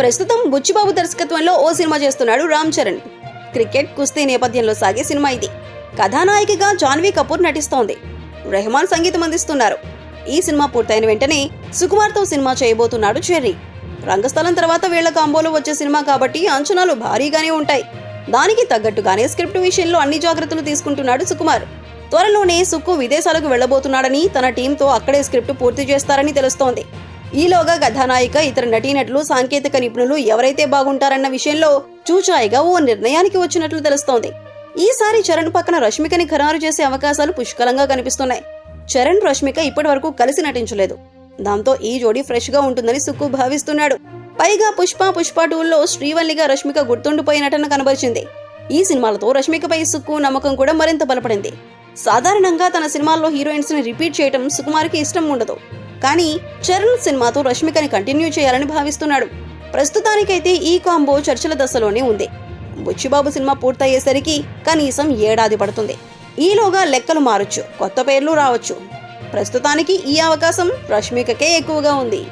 ప్రస్తుతం బుచ్చిబాబు దర్శకత్వంలో ఓ సినిమా చేస్తున్నాడు రామ్ చరణ్. క్రికెట్ కుస్తీ నేపథ్యంలో సాగే సినిమా ఇది. కథానాయికగా జాన్వీ కపూర్ నటిస్తోంది. రెహమాన్ సంగీతం అందిస్తున్నారు. ఈ సినిమా పూర్తయిన వెంటనే సుకుమార్తో సినిమా చేయబోతున్నాడు చెర్రీ. రంగస్థలం తర్వాత వీళ్ళ కాంబోలో వచ్చే సినిమా కాబట్టి అంచనాలు భారీగానే ఉంటాయి. దానికి తగ్గట్టుగానే స్క్రిప్ట్ విషయంలో అన్ని జాగ్రత్తలు తీసుకుంటున్నాడు సుకుమార్. త్వరలోనే సుక్కు విదేశాలకు వెళ్ళబోతున్నాడని తన టీంతో అక్కడే స్క్రిప్ట్ పూర్తి చేస్తారని తెలుస్తోంది. ఈలోగా కథానాయిక ఇతర నటీనటులు సాంకేతిక నిపుణులు ఎవరైతే బాగుంటారన్న విషయంలో చూచాయిగా ఓ నిర్ణయానికి వచ్చినట్లు తెలుస్తోంది. ఈసారి చరణ్ పక్కన రష్మికని ఖరారు చేసే అవకాశాలు పుష్కలంగా కనిపిస్తున్నాయి. చరణ్ రష్మిక ఇప్పటి వరకు కలిసి నటించలేదు. దాంతో ఈ జోడీ ఫ్రెష్గా ఉంటుందని సుక్కు భావిస్తున్నాడు. పైగా పుష్ప పుష్ప టూల్లో శ్రీవల్లిగా రష్మిక గుర్తుండిపోయి నటన కనబరిచింది. ఈ సినిమాలతో రష్మికపై సుక్కు నమ్మకం కూడా మరింత బలపడింది. సాధారణంగా తన సినిమాల్లో హీరోయిన్స్ని రిపీట్ చేయటం సుకుమార్కి ఇష్టం ఉండదు. కానీ చరణ్ సినిమాతో రష్మికని కంటిన్యూ చేయాలని భావిస్తున్నాడు. ప్రస్తుతానికైతే ఈ కాంబో చర్చల దశలోనే ఉంది. బుచ్చిబాబు సినిమా పూర్తయ్యేసరికి కనీసం ఏడాది పడుతుంది. ఈలోగా లెక్కలు మారొచ్చు కొత్త పేర్లు రావచ్చు. ప్రస్తుతానికి ఈ అవకాశం రష్మికకే ఎక్కువగా ఉంది.